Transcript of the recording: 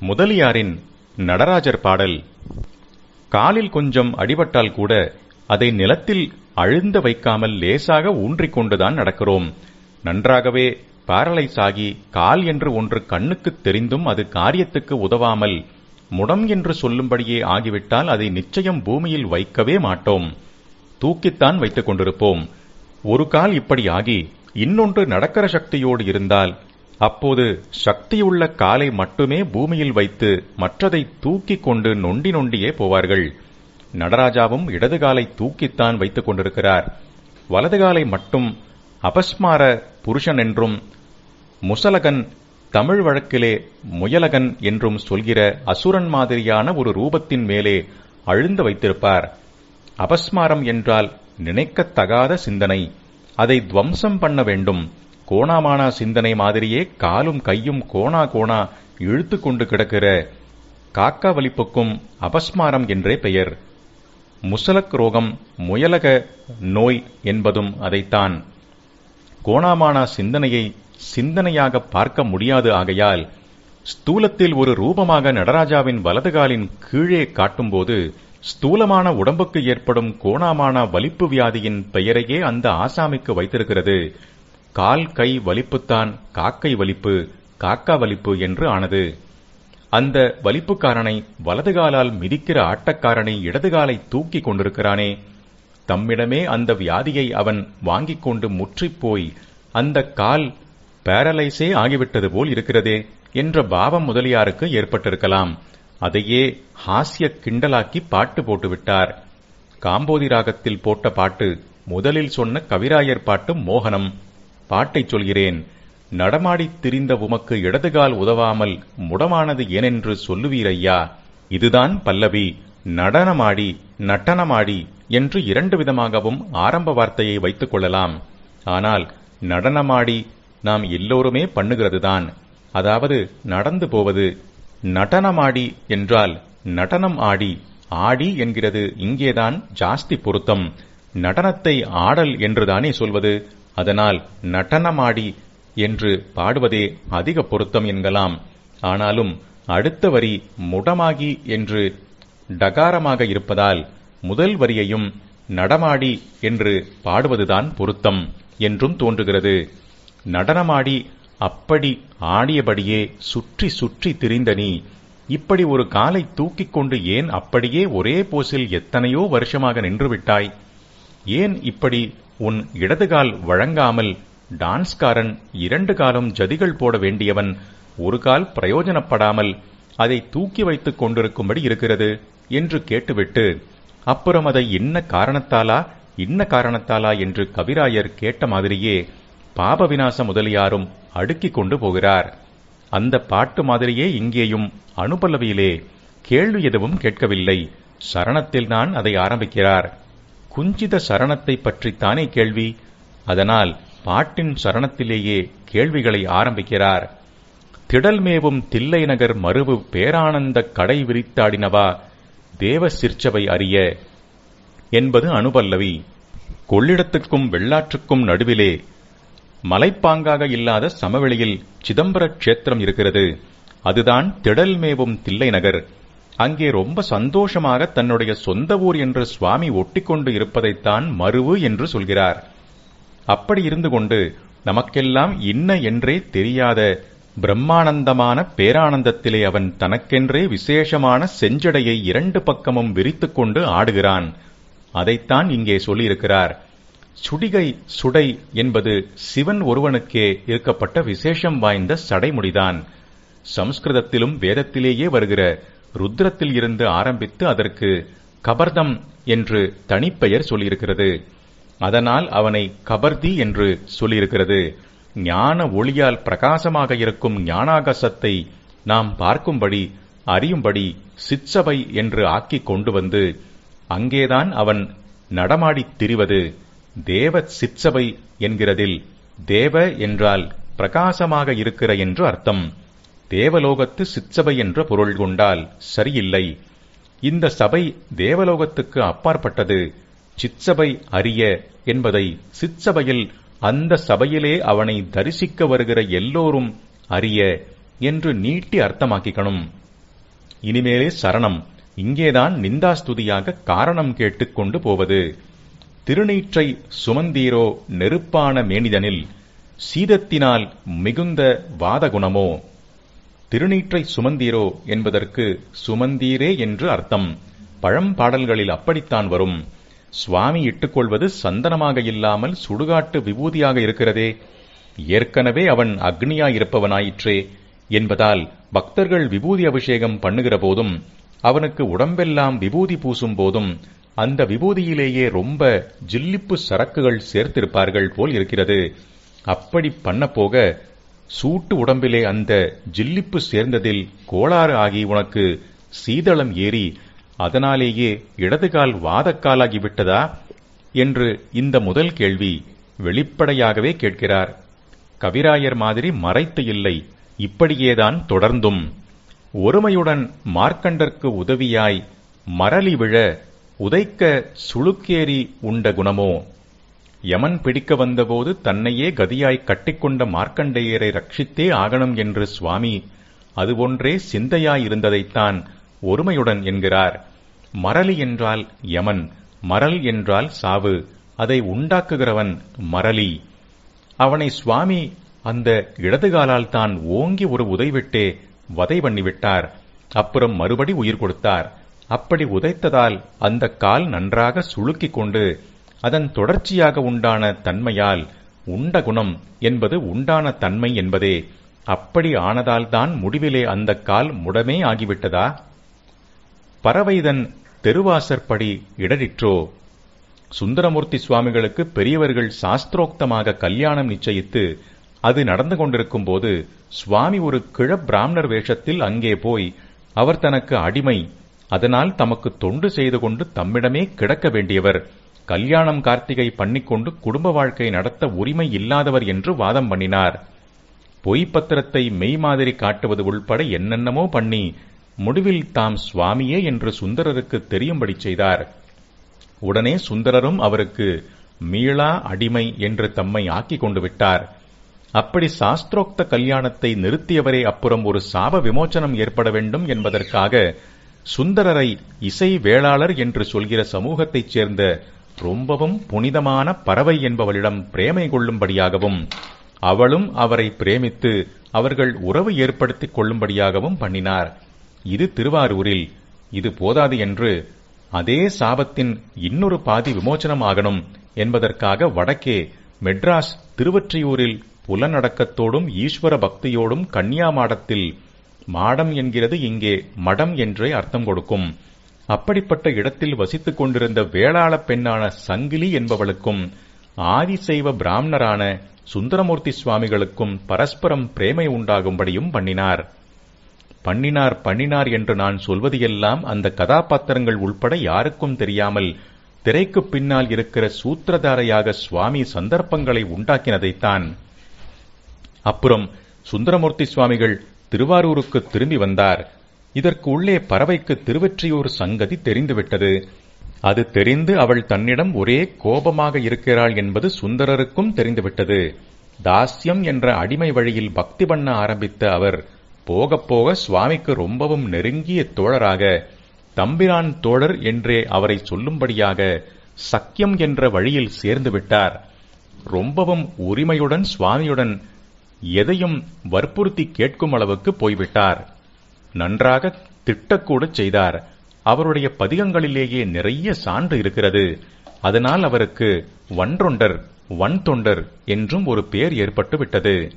முதலியாரின் நடராஜர் பாடல். காலில் கொஞ்சம் அடிபட்டால் கூட அதை நிலத்தில் அழுந்த வைக்காமல் லேசாக ஊன்றிக்கொண்டுதான் நடக்கிறோம். நன்றாகவே பாரலைஸ் ஆகி கால் என்று ஒன்று கண்ணுக்குத் தெரிந்தும் அது காரியத்துக்கு உதவாமல் முடம் என்று சொல்லும்படியே ஆகிவிட்டால் அதை நிச்சயம் பூமியில் வைக்கவே மாட்டோம். தூக்கித்தான் வைத்துக் கொண்டிருப்போம். ஒரு கால் இப்படி ஆகி இன்னொன்று நடக்கிற சக்தியோடு இருந்தால் அப்போது சக்தியுள்ள காலை மட்டுமே பூமியில் வைத்து மற்றதை தூக்கிக் கொண்டு நொண்டி நொண்டியே போவார்கள். நடராஜாவும் இடது காலை தூக்கித்தான் வைத்துக் கொண்டிருக்கிறார். வலது காலை மட்டும் அபஸ்மார புருஷன் என்றும் முசலகன் தமிழ் வழக்கிலே முயலகன் என்றும் சொல்கிற அசுரன் மாதிரியான ஒரு ரூபத்தின் மேலே அழுந்து வைத்திருப்பார். அபஸ்மாரம் என்றால் நினைக்கத்தகாத சிந்தனை. அதை துவம்சம் பண்ண வேண்டும். கோணாமானா சிந்தனை மாதிரியே காலும் கையும் கோணா கோணா இழுத்து கொண்டு கிடக்கிற காக்கா வலிப்புக்கும் அபஸ்மாரம் என்றே பெயர். முசலக் ரோகம் முயலக நோய் என்பதும் அதைத்தான். கோணாமானா சிந்தனையை சிந்தனையாக பார்க்க முடியாது ஆகையால் ஸ்தூலத்தில் ஒரு ரூபமாக நடராஜாவின் வலதுகாலின் கீழே காட்டும்போது ஸ்தூலமான உடம்புக்கு ஏற்படும் கோணாமான வலிப்பு வியாதியின் பெயரையே அந்த ஆசாமிக்கு வைத்திருக்கிறது. கால் கை வலிப்புத்தான் காக்கை வலிப்பு காக்கா வலிப்பு என்று ஆனது. அந்த வலிப்புக்காரனை வலது காலால் மிதிக்கிற ஆட்டக்காரனை இடதுகாலை தூக்கிக் கொண்டிருக்கிறானே. தம்மிடமே அந்த வியாதியை அவன் வாங்கிக் கொண்டு முற்றிப் போய் அந்த கால் பேரலைஸே ஆகிவிட்டது போல் இருக்கிறதே என்ற பாவம் முதலியாருக்கு ஏற்பட்டிருக்கலாம். அதையே ஹாஸ்ய கிண்டலாக்கி பாட்டு போட்டுவிட்டார். காம்போதி ராகத்தில் போட்ட பாட்டு முதலில் சொன்ன கவிராயர் பாட்டு மோகனம். பாட்டைச் சொல்கிறேன் நடமாடித் திரிந்த உமக்கு இடதுகால் உதவாமல் முடமானது ஏனென்று சொல்லுவீரையா? இதுதான் பல்லவி நடனமாடி நட்டனமாடி என்று இரண்டு விதமாகவும் ஆரம்ப வார்த்தையை வைத்துக் கொள்ளலாம். ஆனால் நடனமாடி நாம் எல்லோருமே பண்ணுகிறதுதான். அதாவது நடந்து போவது. நடனமாடி என்றால் நடனம் ஆடி ஆடி என்கிறது இங்கேதான் ஜாஸ்தி பொருத்தம். நடனத்தை ஆடல் என்றுதானே சொல்வது? அதனால் நடனமாடி என்று பாடுவதே அதிக பொருத்தம் என்கலாம். ஆனாலும் அடுத்த வரி முடமாகி என்று டகாரமாக இருப்பதால் முதல் வரியையும் நடமாடி என்று பாடுவதுதான் பொருத்தம் என்றும் தோன்றுகிறது. நடனமாடி அப்படி ஆடியபடியே சுற்றி சுற்றி திரிந்த நீ இப்படி ஒரு காலை தூக்கிக் கொண்டு ஏன் அப்படியே ஒரே போஸில் எத்தனையோ வருஷமாக நின்றுவிட்டாய் ஏன் இப்படி உன் இடதுகால் வழங்காமல் டான்ஸ்காரன் இரண்டு காலம் ஜதிகள் போட வேண்டியவன் ஒரு கால் பிரயோஜனப்படாமல் அதை தூக்கி வைத்துக் கொண்டிருக்கும்படி இருக்கிறது என்று கேட்டுவிட்டு அப்புறம் அதை இன்ன காரணத்தாலா இன்ன காரணத்தாலா என்று கவிராயர் கேட்ட மாதிரியே பாப விநாச முதலியாரும் அடுக்கிக் கொண்டு போகிறார். அந்த பாட்டு மாதிரியே இங்கேயும் அனுபல்லவியிலே கேள்வி எதுவும் கேட்கவில்லை. சரணத்தில் நான் அதை ஆரம்பிக்கிறார். குஞ்சித சரணத்தை பற்றித்தானே கேள்வி? அதனால் பாட்டின் சரணத்திலேயே கேள்விகளை ஆரம்பிக்கிறார். திடல்மேவும் தில்லை நகர் மறுவு பேரானந்த கடை விரித்தாடினவா? தேவ சிற்சபை அறிய என்பது அனுபல்லவி. கொள்ளிடத்துக்கும் வெள்ளாற்றுக்கும் நடுவிலே மலைப்பாங்காக இல்லாத சமவெளியில் சிதம்பர க்ஷேத்திரம் இருக்கிறது. அதுதான் திடல்மேவும் தில்லை நகர். அங்கே ரொம்ப சந்தோஷமாக தன்னுடைய சொந்த ஊர் என்று சுவாமி ஒட்டிக்கொண்டு இருப்பதைத்தான் மருவு என்று சொல்கிறார். அப்படி இருந்து கொண்டு நமக்கெல்லாம் இன்ன என்றே தெரியாத பிரம்மானந்தமான பேரானந்தத்திலே அவன் தனக்கென்றே விசேஷமான செஞ்சடையை இரண்டு பக்கமும் விரித்துக்கொண்டு ஆடுகிறான். அதைத்தான் இங்கே சொல்லியிருக்கிறார். சுடிகை சுடை என்பது சிவன் ஒருவனுக்கே இருக்கப்பட்ட விசேஷம் வாய்ந்த சடைமுடிதான். சம்ஸ்கிருதத்திலும் வேதத்திலேயே வருகிற ருத்ரத்தில் இருந்து ஆரம்பித்து அதற்கு கபர்தம் என்று தனிப்பெயர் சொல்லியிருக்கிறது. அதனால் அவனை கபர்தி என்று சொல்லியிருக்கிறது. ஞான ஒளியால் பிரகாசமாக இருக்கும் ஞானாகசத்தை நாம் பார்க்கும்படி அறியும்படி சிற்சபை என்று ஆக்கிக் கொண்டு வந்து அங்கேதான் அவன் நடமாடித் திரிவது. தேவ சிற்சபை என்கிறதில் தேவ என்றால் பிரகாசமாக இருக்கிற என்று அர்த்தம். தேவலோகத்து சிற்சபை என்ற பொருள் கொண்டால் சரியில்லை. இந்த சபை தேவலோகத்துக்கு அப்பாற்பட்டது. சிற்சபை அறிய என்பதை சிற்சபையில் அந்த சபையிலே அவனை தரிசிக்க வருகிற எல்லோரும் அறிய என்று நீட்டி அர்த்தமாக்கிக்கணும். இனிமேலே சரணம். இங்கேதான் நிந்தாஸ்துதியாக காரணம் கேட்டுக்கொண்டு போவது. திருநீற்றை சுமந்தீரோ நெருப்பான மேனிதனில் சீதத்தினால் மிகுந்த வாதகுணமோ? திருநீற்றை சுமந்தீரோ என்பதற்கு சுமந்தீரே என்று அர்த்தம். பழம்பாடல்களில் அப்படித்தான் வரும். சுவாமி இட்டுக்கொள்வது சந்தனமாக இல்லாமல் சுடுகாட்டு விபூதியாக இருக்கிறதே. ஏற்கனவே அவன் அக்னியாயிருப்பவனாயிற்றே என்பதால் பக்தர்கள் விபூதி அபிஷேகம் பண்ணுகிற போதும் அவனுக்கு உடம்பெல்லாம் விபூதி பூசும் போதும் அந்த விபூதியிலேயே ரொம்ப ஜில்லிப்பு சரக்குகள் சேர்த்திருப்பார்கள் போல் இருக்கிறது. அப்படி பண்ண போக சூட்டு உடம்பிலே அந்த ஜில்லிப்பு சேர்ந்ததில் கோளாறு ஆகி உனக்கு சீதளம் ஏறி அதனாலேயே இடதுகால் வாதக்காலாகிவிட்டதா என்று இந்த முதல் கேள்வி வெளிப்படையாகவே கேட்கிறார். கவிராயர் மாதிரி மறைத்து இல்லை இப்படியேதான் தொடர்ந்தும். ஒருமையுடன் மார்க்கண்டற்கு உதவியாய் மரளி விழ உதைக்க சுளுக்கேறி உண்ட குணமோ? யமன் பிடிக்க வந்தபோது தன்னையே கதியாய் கட்டிக்கொண்ட மார்க்கண்டேயரை ரட்சித்தே ஆகணும் என்று சுவாமி அதுபோன்றே சிந்தையாயிருந்ததைத்தான் ஒருமையுடன் என்கிறார். மரளி என்றால் யமன் மரல் என்றால் சாவு அதை உண்டாக்குகிறவன் மரளி அவனை சுவாமி அந்த இடதுகாலால் தான் ஓங்கி ஒரு உதைவிட்டே வதை பண்ணிவிட்டார். அப்புறம் மறுபடி உயிர் கொடுத்தார். அப்படி உதைத்ததால் அந்த கால் நன்றாக சுளுக்கிக் கொண்டு அதன் தொடர்ச்சியாக உண்டான தன்மையால் உண்ட குணம் என்பது உண்டான தன்மை என்பதே. அப்படி ஆனதால்தான் முடிவிலே அந்த கால் முடமே ஆகிவிட்டதா? பறவைதன் தெருவாசற்படி இடரிற்றோ சுந்தரமூர்த்தி சுவாமிகளுக்கு பெரியவர்கள் சாஸ்திரோக்தமாக கல்யாணம் நிச்சயித்து அது நடந்து கொண்டிருக்கும் போது சுவாமி ஒரு கிழ பிராமணர் வேஷத்தில் அங்கே போய் அவர் தனக்கு அடிமை அதனால் தமக்கு தொண்டு செய்து கொண்டு தம்மிடமே கிடக்க வேண்டியவர். கல்யாணம் கார்த்திகை பண்ணிக்கொண்டு குடும்ப வாழ்க்கை நடத்த உரிமை இல்லாதவர் என்று வாதம் பண்ணினார். பொய் பத்திரத்தை மெய் மாதிரி காட்டுவது உள்பட என்னென்னமோ பண்ணி முடிவில் தாம் சுவாமியே என்று சுந்தரருக்கு தெரியும்படி செய்தார். உடனே சுந்தரரும் அவருக்கு மீளா அடிமை என்று தம்மை ஆக்கிக் கொண்டு விட்டார். அப்படி சாஸ்திரோக்த கல்யாணத்தை நிறுத்தியவரே அப்புறம் ஒரு சாப விமோச்சனம் ஏற்பட வேண்டும் என்பதற்காக சுந்தரரை இசை வேளாளர் என்று சொல்கிற சமூகத்தைச் சேர்ந்த ரொம்பவும் புனிதமான பறவை என்பவளிடம் பிரேமை கொள்ளும்படியாகவும் அவளும் அவரை பிரேமித்து அவர்கள் உறவு ஏற்படுத்திக் கொள்ளும்படியாகவும் பண்ணினார். இது திருவாரூரில் இது போதாது என்று அதே சாபத்தின் இன்னொரு பாதி விமோச்சனம் ஆகணும் என்பதற்காக வடக்கே மெட்ராஸ் திருவற்றியூரில் புலநடக்கத்தோடும் ஈஸ்வர பக்தியோடும் கன்னியா மாடத்தில் மாடம் என்கிறது இங்கே மடம் என்றே அர்த்தம் கொடுக்கும். அப்படிப்பட்ட இடத்தில் வசித்துக் கொண்டிருந்த வேளாள பெண்ணான சங்கிலி என்பவளுக்கும் ஆதிசைவ பிராமணரான சுந்தரமூர்த்தி சுவாமிகளுக்கும் பரஸ்பரம் பிரேமை உண்டாகும்படியும் பண்ணினார். பண்ணினார் பண்ணினார் என்று நான் சொல்வது எல்லாம் அந்த கதாபாத்திரங்கள் உள்பட யாருக்கும் தெரியாமல் திரைக்கு பின்னால் இருக்கிற சூத்திரதாரையாக சுவாமி சந்தர்ப்பங்களை உண்டாக்கினதைத்தான். அப்புறம் சுந்தரமூர்த்தி சுவாமிகள் திருவாரூருக்கு திரும்பி வந்தார். இதற்கு உள்ளே பறவைக்கு திருவற்றியூர் சங்கதி தெரிந்துவிட்டது. அது தெரிந்து அவள் தன்னிடம் ஒரே கோபமாக இருக்கிறாள் என்பது சுந்தரருக்கும் தெரிந்துவிட்டது. தாஸ்யம் என்ற அடிமை வழியில் பக்தி பண்ண ஆரம்பித்த அவர் போகப் போக சுவாமிக்கு ரொம்பவும் நெருங்கிய தோழராக தம்பிரான் தோழர் என்றே அவரை சொல்லும்படியாக சக்கியம் என்ற வழியில் சேர்ந்து விட்டார். ரொம்பவும் உரிமையுடன் சுவாமியுடன் எதையும் வற்புறுத்தி கேட்கும் அளவுக்கு போய்விட்டார். நன்றாக திட்டக்கூடச் செய்தார். அவருடைய பதிகங்களிலேயே நிறைய சான்று இருக்கிறது. அதனால் அவருக்கு வன்றொண்டர் வன் தொண்டர் என்றும் ஒரு பெயர் ஏற்பட்டு விட்டது